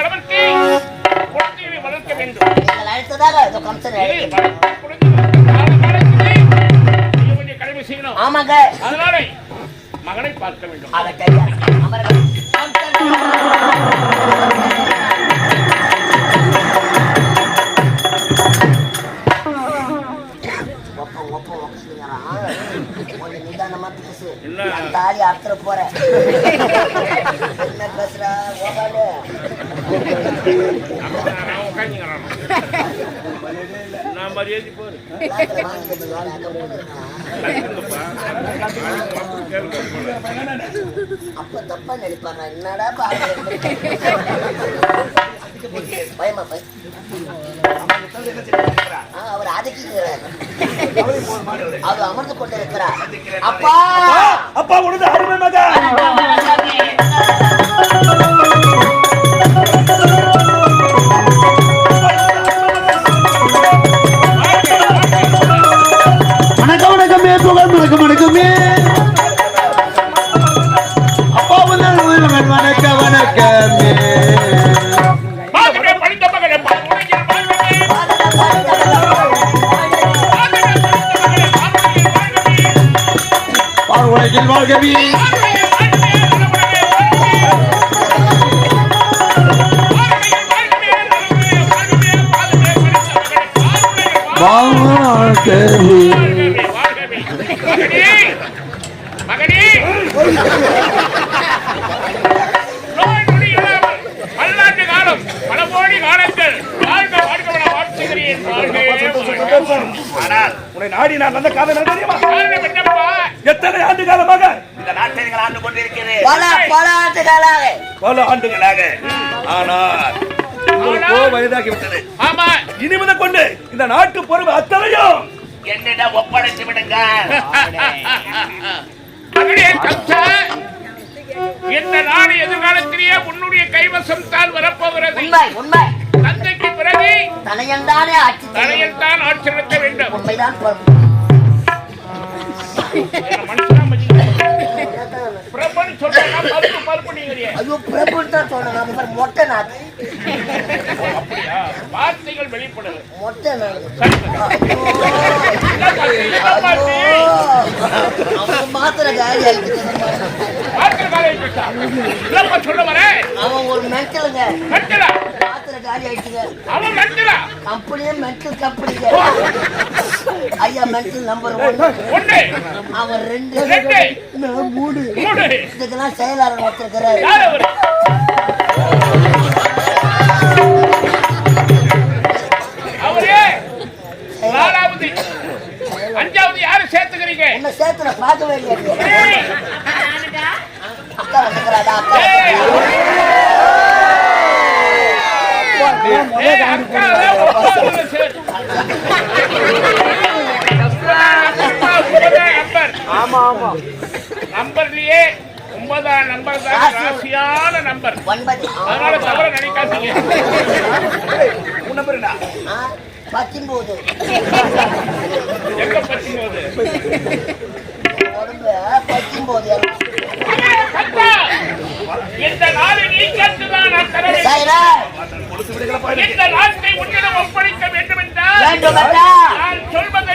அளவிற்கு குழந்தைகளை வளர்க்க வேண்டும். குழந்தைகள் கடமை செய்யணும். ஆமாங்க. அதனால மகனை பார்க்க வேண்டும். ஆகட்டும் கொஞ்சம் நிதானமா பேசு. நான் தாலி அறுத்துற போறேன். என்ன பேசுற? உக்காந்து. நான். அப்ப தப்பா நினைப்பாங்க என்னடா பயமா பய அவர் அதுக்கிறார் அவர் அமர்ந்து கொண்டிருக்கிறார். அப்பா! அப்பா உனது அருமை மகன். பார்வலையில் வாழ்கவே வாழ்கவே பல்லாண்டு காலம் பல கோடி காலங்கள் வாழ்க வாழ்க வாழ்த்துகிறேன் வாழ்க ஆனால் உன்னை நாடி நான் நல்ல காதல் ஆண்டு கொண்டிருக்கிறேன் பல பல ஆண்டுகளாக பல ஆண்டுகளாக. ஆனால் உங்களுக்கோ வயதாகி விட்டது ஆமா இனிமேல் கொண்டு இந்த நாட்டு பொறுப்பு அத்தனையும் என்னிடம் ஒப்படைத்து விடுங்க. மகனே கம்சா இந்த நாடு எதிர்காலத்திலேயே உன்னுடைய கைவசம் தான் வரப்போகிறது. உண்மை உண்மை. தந்தைக்கு பிறகு தனையன்தானே ஆட்சி தான் ஆட்சி நடத்த வேண்டும். உண்மைதான். மனுஷனா? பிரபுன்னு சொல்றேன்னா பருப்பு பருப்பு நீங்கிறியே. ஐயோ பிரபுன்னு தான் சொல்றேன் நான் பாரு, மொட்டை நாடு அப்படியா? வார்த்தைகள் வெளிப்படுது. மொட்டை மாத்திர காலி ஆயிடுச்சு. வார்த்தை காலை பேசா. என்னப்பா சொல்ல வரேன்? அவன் ஒரு மென்டலுங்க. மென்டலா? மாத்திர காலி ஆயிடுச்சுங்க. அவன் மென்டலா? கம்பெனியே மென்டல் கம்பெனிங்க ஐயா மென்டல் நம்பர் ஒன் அவன் ரெண்டு. நான் மூணு. இதுக்கெல்லாம் செயலாளர் ஒருத்தருக்கிறாரு அஞ்சாவது யாரு சேர்த்துக்கிறீங்க என்ன சேர்த்து நான் பார்க்கவே இல்லையா அக்கா வந்துக்கிறாடா அக்கா ஏய், ஏய், நம்பர்லயே ஒன்பதாம் நம்பர் தான் ராசி. ராசியான நம்பர். அதனால தவற நினைக்காதீங்க. உன் நம்பர் என்ன? ஆ, பத்தொன்பது. எங்க பச்சும்போது உடம்பு பத்தொன்பது. இந்த நாடு நீ கேட்டுதான் நான் தர வேண்டும். சரிடா கொடுத்து விடுங்களப்பா இந்த நாட்டை உன்னிடம் ஒப்படைக்க வேண்டும் என்றால் நான் சொல்வதை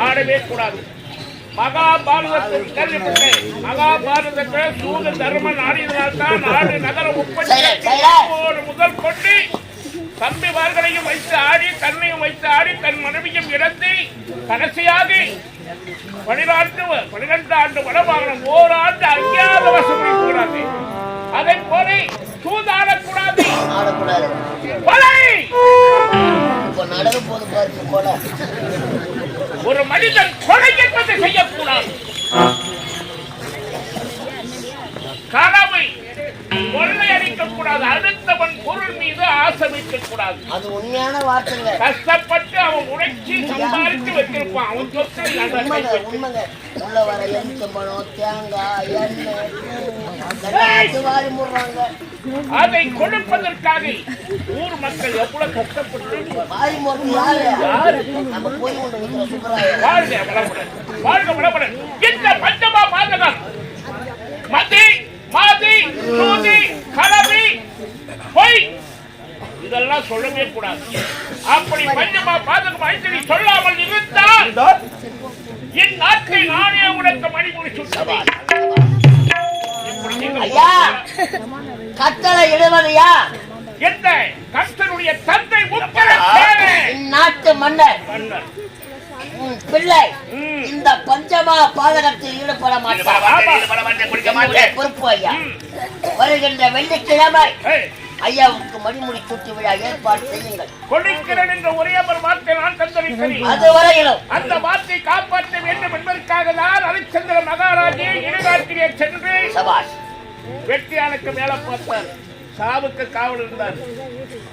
ஆடவே கூடாது. மகாபாரதத்தில் மகாபாரதத்தில் சூத தர்மன் ஆடியதனால்தான் நாடு நகரம் உற்பத்தி முதல் கொண்டு தம்பிமார்களையும் வைத்து ஆடி தன்னையும் வைத்து ஆடி தன் மனைவியும் இழந்து கடைசியாக பனிரெண்டு பனிரெண்டு ஆண்டு வடமாகணும் ஓராண்டு அஞ்சாவது வருஷம் கூடாது அதை போல சூதாடக்கூடாது. ஆடக்கூடாது. போது பார்த்து போல. ஒரு மனிதன் கொலை என்பது செய்யக்கூடாது. கனவு கொள்ளையடிக்க கூடாது அடுத்தவன் பொருள் மீது ஆசை வைக்க கூடாது அது உண்மையான வார்த்தைங்க. கஷ்டப்பட்டு அவன் உழைச்சி வச்சிருப்பான். அவன் சொத்தை உண்மைங்க உள்ள வர எலுமிச்சம்பழம் தேங்காய் எண்ணெய் வாரி முடுறாங்க. அதை கொடுப்பதற்காக ஊர் மக்கள் எவ்வளவு கஷ்டப்பட்டு வாழ்க வளமுடன். வாழ்க வளமுடன். இந்த பஞ்சமா பாதகம் மதி மாதி சூதி கலவி பொய். இதெல்லாம் சொல்லவே கூடாது. அப்படி பஞ்சமா பாதகம் ஐந்தடி சொல்லாமல் இருந்தால் இந்நாட்டை நானே உனக்கு மணிமொழி சுட்டவா ஐயா கட்டளை இடுவது யார் எந்த கர்த்தனுடைய தந்தை உத்தர சேனை. இந்நாட்டு மன்னர். மன்னர். பிள்ளை. இந்த பஞ்சமா பாதகத்தில் ஈடுபட மாட்டேன். பொறுப்பு ஐயா. வருகின்ற வெள்ளிக்கிழமை ஐயாவுக்கு மணிமுடி சுட்டு விழா ஏற்பாடு செய்யுங்கள். கொடுக்கிறேன் என்ற ஒரே ஒரு வார்த்தை நான் தந்திருக்கிறேன் அது வரையிலும் அந்த வார்த்தை காப்பாற்ற வேண்டும் என்பதற்காக தான் ஹரிச்சந்திர மகாராஜே இடுகாட்டிலே சென்று சபாஷ். வெட்டியானுக்கு மேல பார்த்தார். சாவுக்கு காவல் இருந்தார்.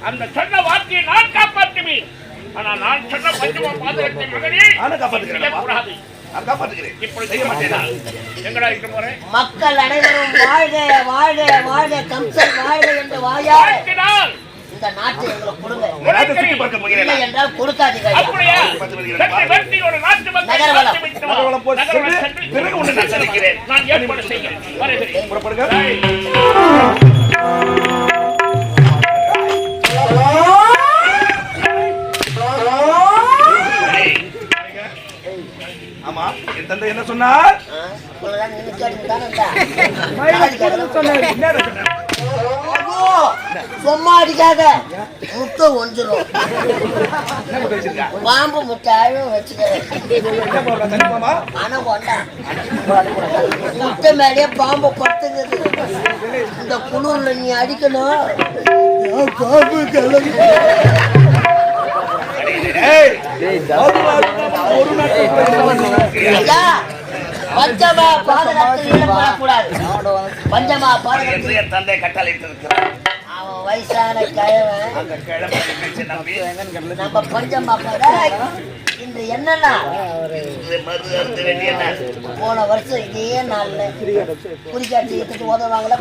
அந்த சொன்ன வார்த்தையை நான் காப்பாற்றுவேன். ஆனா நான் சொன்ன பஞ்சமா பாதகத்தை மகனே நான் காப்பாற்றுகிறேன் இப்படி செய்ய மாட்டேனா. எங்கடா இருக்க போறேன்? மக்கள் அனைவரும் வாழ்க வாழ்க வாழ்க கம்சன் வாழ்க என்று வாழ்த்தினால் இந்த நாட்டை எங்களுக்கு கொடுங்க. என்றால் கொடுக்காதீங்க சென்று பிறகு நான். நான் ஏற்பாடு செய்கிறேன். புறப்படுங்க. என் தந்தை என்ன சொன்னார்? சும்மா அடிக்காத முட்டை ஒஞ்சிரும். பாம்பு முட்டை வச்சுக்கிறேன் ஆனா கொண்டா. முட்டை மேலேயே பாம்பு படுத்துக்குது இந்த குளிர்ல நீ அடிக்கணும். ஏன் பாம்பு கிளம்பி பஞ்சமா பாதகத்தில் தந்தை கட்டளையிட்டிருக்கிறார். அவன் வயசான கிழவன் நம்ம பஞ்சமா இன்று என்னன்னா. போன வருஷம் இதே நாள்ல குறிக்காட்சி உதவாங்களா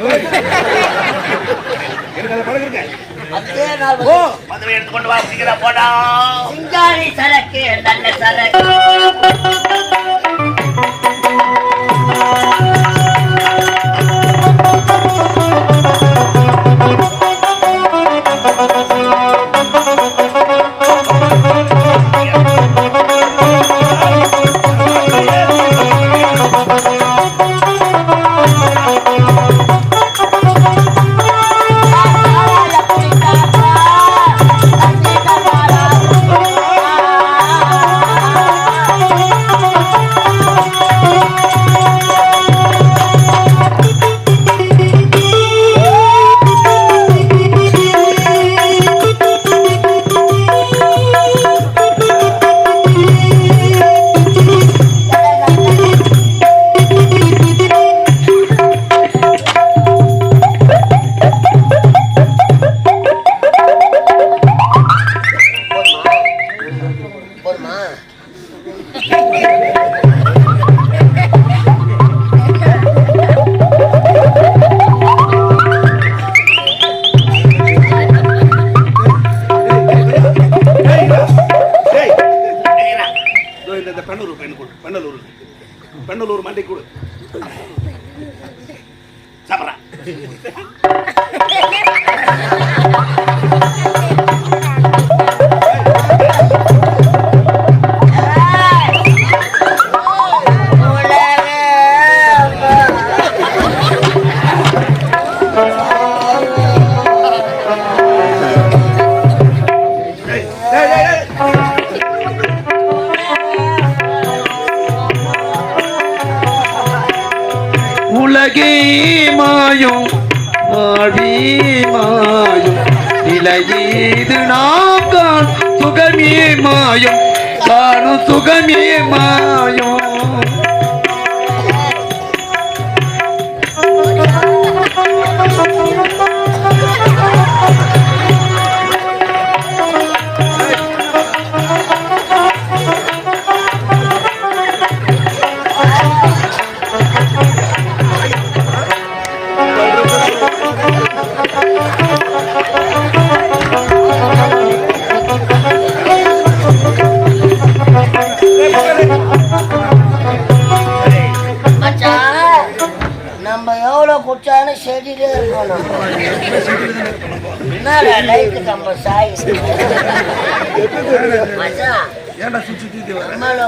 அதை நாள் ஓ. மதுவை எடுத்துக்கொண்டு வா சீக்கிரம் போடா. சிங்காரி சரக்கு நல்ல சரக்கு. மாயும் நாம் காண் சுகமே மாயும். காணும் சுகமே மாயும்.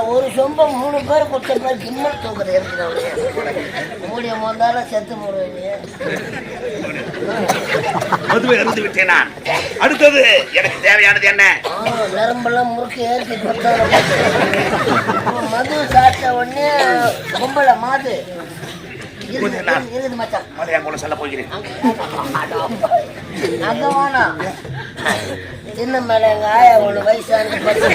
ஒரு சொம்பம் மூணு பேர் கொடுத்த பேர் கிம்மல் தூக்குறது இருக்கிறவங்க மூடிய முதல்ல செத்து போடுவீங்க மதுவை அருந்து விட்டேன் நான். அடுத்தது எனக்கு தேவையானது என்ன? நரம்பெல்லாம் முறுக்கு ஏற்றி மது சாப்பிட்ட உடனே கும்பல மாது இருக்குது மச்சான் மலையா கூட சொல்ல போகிறேன் அங்க வேணாம் சின்ன மேல எங்க ஆயா ஒண்ணு வயசானது பத்து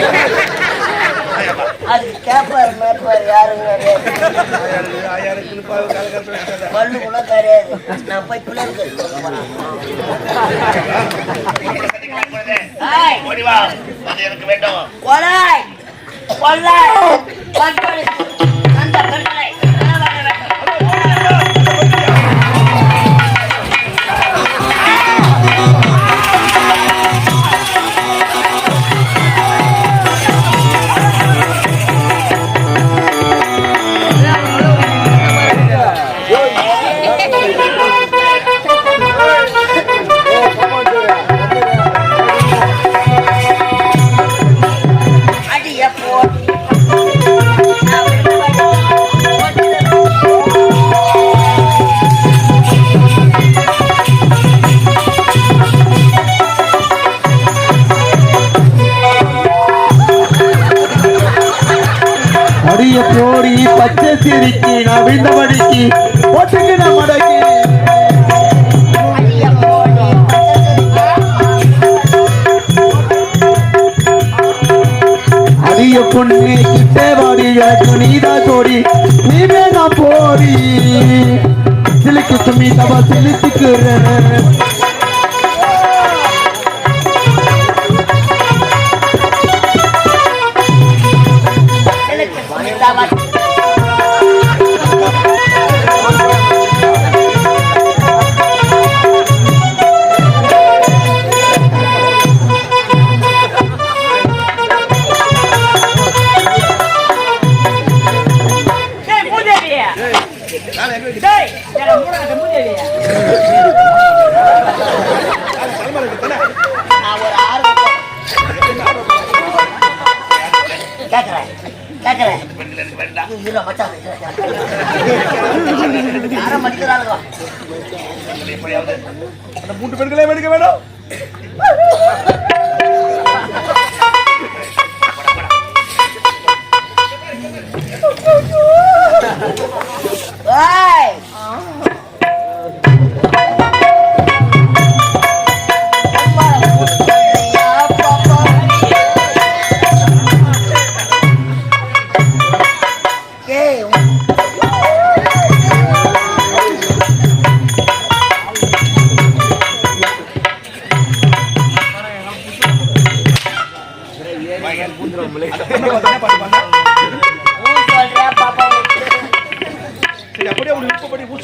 அதுக்கு கேப்பார் மேப்பார் யாருங்க. பல்லு கூட கிடையாது நான் போய் அது எனக்கு வேண்டும் கொலாய் கொல்லாய் அடிய போடி பச்சை சிரிக்கி நவிழ்ந்தபடிக்கு போட்டுக்கின மடக்கி அடிய பொண்ணு கிட்டே வாடி எனக்கு நீதா சோடி. நீவே நான் போடி. சிலுக்கு சுமி தவ சிலுத்துக்கிறேன்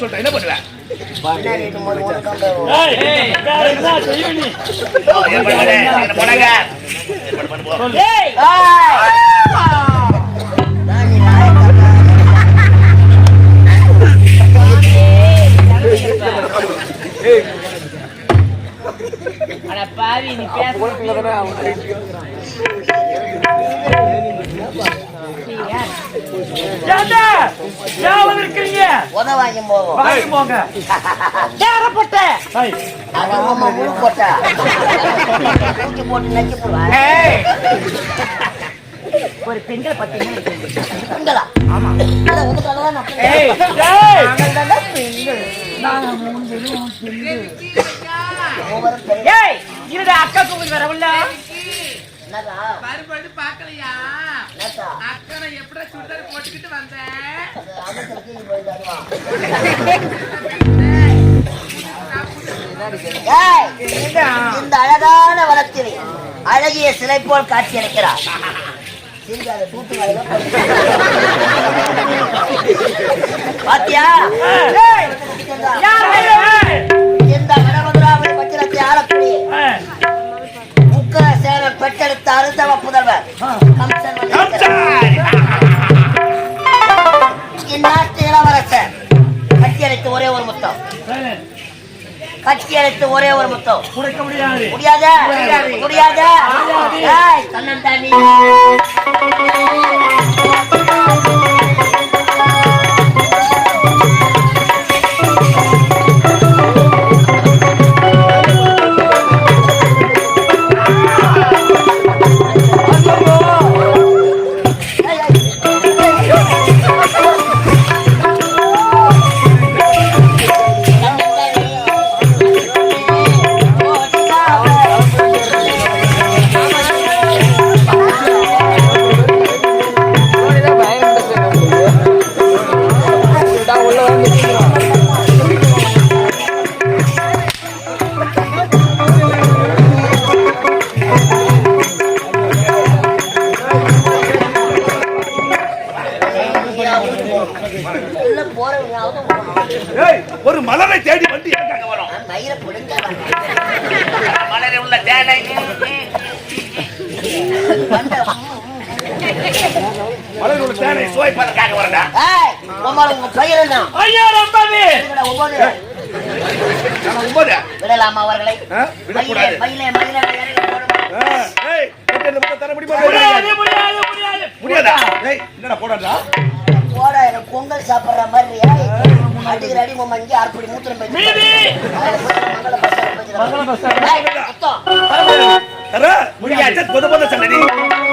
சொல்லிட்டேன் என்ன பண்ணுவேன் பாவி நீ பேச ஏண்டா யாவது இருக்கீங்க உத வாங்கி போவோம் வாங்கி போங்க. ஏறப்பட்ட அதான் முழு போட்டா. தூக்கி போட்டு நக்கி போடுவேன் ஒரு பெண்கள் ஆமா. பெண்கள். இருடா அக்கா வரவில்ல என்னக்கா? மறுபடி? அக்கா நான் எப்படி சுடிதார் போட்டுக்கிட்டு வந்தேன்? இந்த அழகான வளர்ச்சியை அழகிய சிலை போல் காட்சி அளிக்கிறார். பாத்தியா? நூத்தி எழுத்து ஒரே ஒரு மொத்தம். கொடுக்க முடியாது. முடியாத? முடியாத. விடலாமா பொங்கல் சாப்பிடுற மாதிரி அடிக்கிற அடி மங்கி அறுபடி மூத்திரம் மங்கள பஸ் முடியாது.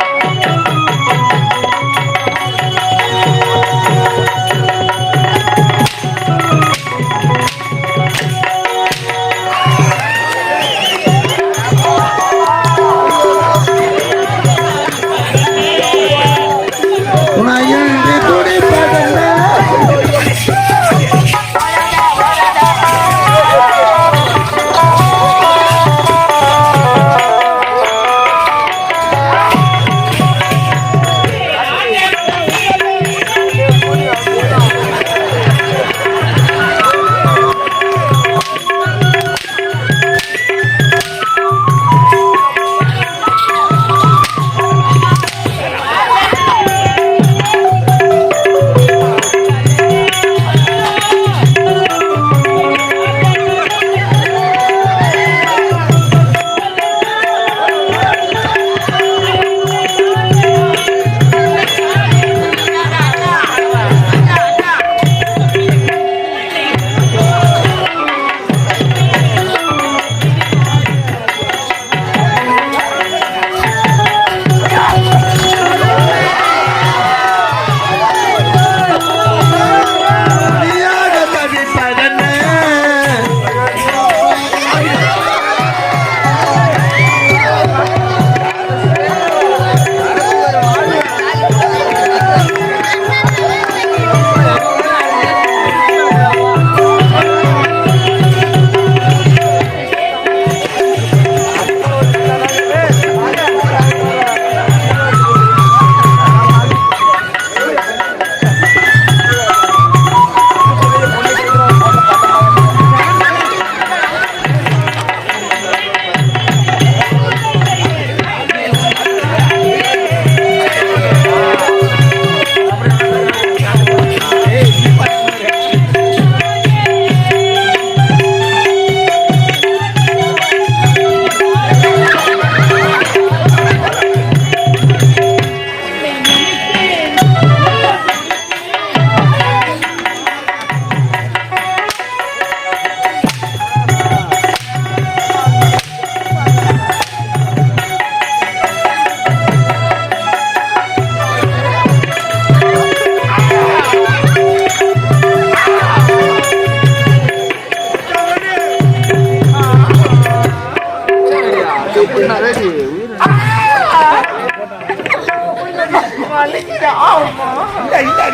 இல்ல இல்ல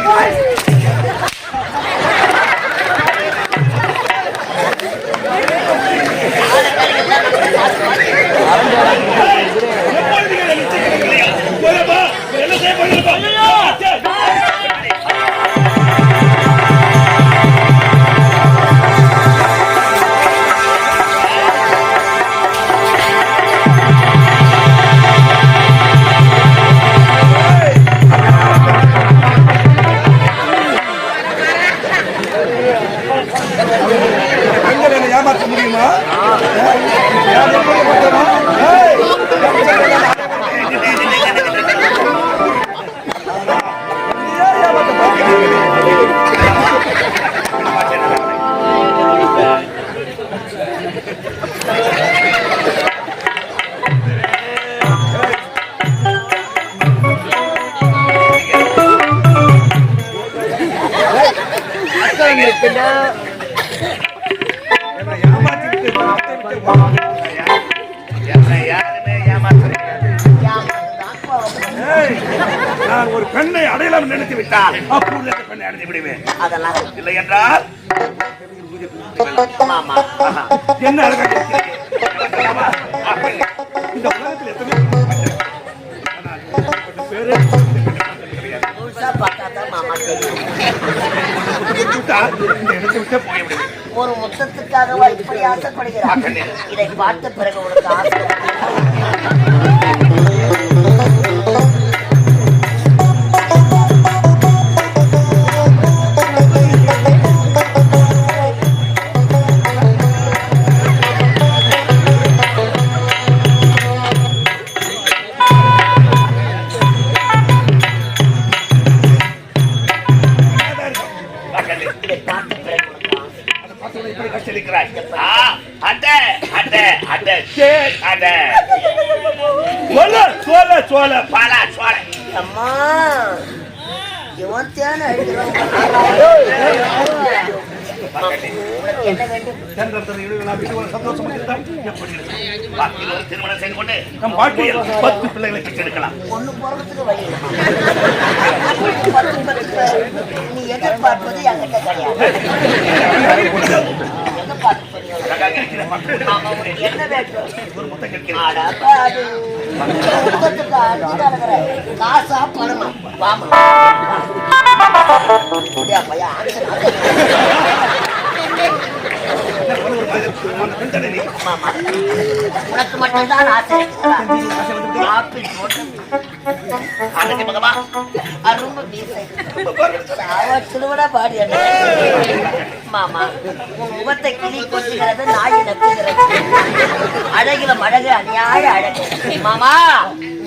விட்டால் அப்பொழுது பெண்ணை அடைந்து விடுவேன். அதெல்லாம் இல்லை என்றால் என்ன அழகா. இந்த உலகத்தில் எத்தனை ஒரு முத்தத்துக்காகவா இப்படி ஆசைப்படுகிறார் இதை பார்த்த பிறகு உனக்கு ஆசை சந்தோஷம் இருந்தால் எப்படி இருக்கும்? பாக்கியில் ஒரு திருமணம் செய்து கொண்டு நம் வாழ்க்கையில் பத்து பிள்ளைகளை பெற்றெடுக்கலாம். ஒண்ணு போறதுக்கு வழி இல்லை. பத்து பத்து நீ எதிர்பார்ப்பது என்கிட்ட கிடையாது. எதிர்பார்ப்பு புரியாது. உனக்கு காசா பணமா வாமா பையா உனக்கு மட்டும்தான் ஆசை ஆப்பிள் போட்டு அரும்பு பாடி அண்ணே. உன் முகத்தை கிளி கொட்டுகிறது நாய் நக்குகிறது. அழகில அழகு அநியாய அழகு. மாமா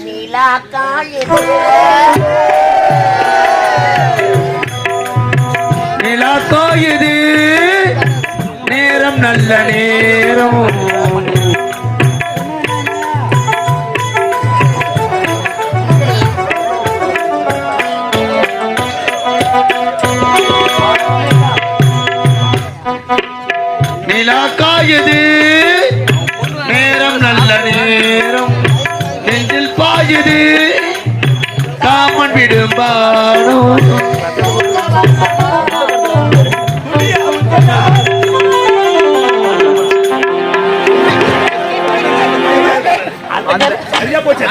நீலா காயுது. நிலா காயுது. நேரம் நல்ல நேரம். நிலா காயுது நேரம் நல்ல நேரம். நெஞ்சில் பாயுது. காமன் விடும்பானோ சரியா போச்சு.